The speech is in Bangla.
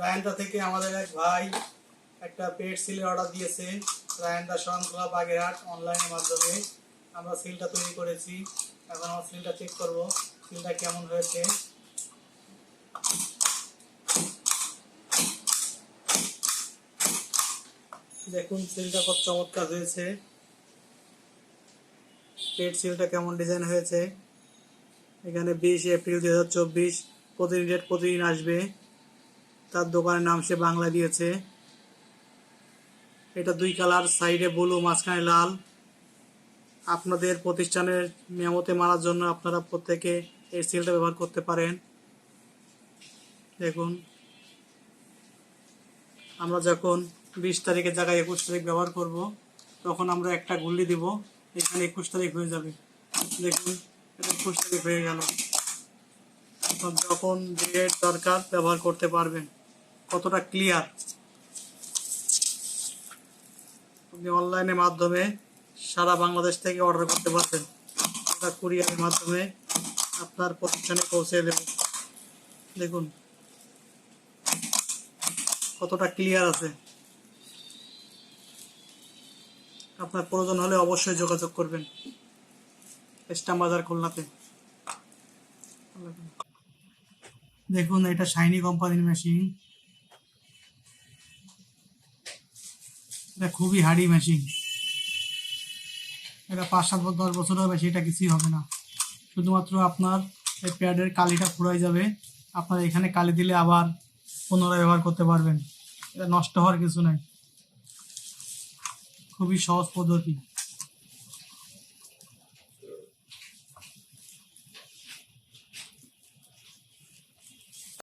রায়ন্দা থেকে আমাদের এক ভাই একটা পেট সিলের অর্ডার দিয়েছে, রায়ন্দা শরণখোলা বাগেরহাট অনলাইনের মাধ্যমে। আমরা সিলটা তৈরি করেছি। এখন আমরা সিলটা চেক করব, সিলটা কেমন হয়েছে। দেখুন, সিলটা কত চমৎকার হয়েছে। পেট সিলটা কেমন ডিজাইন হয়েছে। এখানে বিশ এপ্রিল দুই হাজার চব্বিশ, প্রতিদিন ডেট প্রতিদিন আসবে। তার দোকানের নাম সে বাংলা দিয়েছে। এটা দুই কালার, সাইডে ব্লু, মাঝখানে লাল। আপনাদের প্রতিষ্ঠানের মেমোতে মারার জন্য আপনারা প্রত্যেকে এই সিলটা ব্যবহার করতে পারেন। দেখুন। আমরা যখন বিশ তারিখের জায়গায় একুশ তারিখ ব্যবহার করব, তখন আমরা একটা গুল্লি দিব, এখানে একুশ তারিখ হয়ে যাবে। দেখুন, এটা একুশ তারিখ হয়ে গেল। যখন ডেট দরকার, ব্যবহার করতে পারবেন। কতটা ক্লিয়ার আপনি অনলাইনের মাধ্যমে সারা বাংলাদেশ থেকে অর্ডার করতে পারবেন এটা কুরিয়ারের মাধ্যমে আপনার প্রতিষ্ঠানে পৌঁছে দেব। দেখুন, কতটা ক্লিয়ার আছে। আপনার প্রয়োজন হলে অবশ্যই যোগাযোগ করবেন। ইস্টাম বাজার খুলনাতে। দেখুন, এটা শাইনি কোম্পানির মেশিন এটা খুবই হার্ডি মেশিন এটা পাঁচ সাত দশ বছর হবে, সেটা কিছুই হবে না। শুধুমাত্র আপনার এই প্যাডের কালিটা ফুরাই যাবে। আপনার এখানে কালি দিলে আবার পুনরায় ব্যবহার করতে পারবেন। এটা নষ্ট হওয়ার কিছু নাই। খুবই সহজ পদ্ধতি।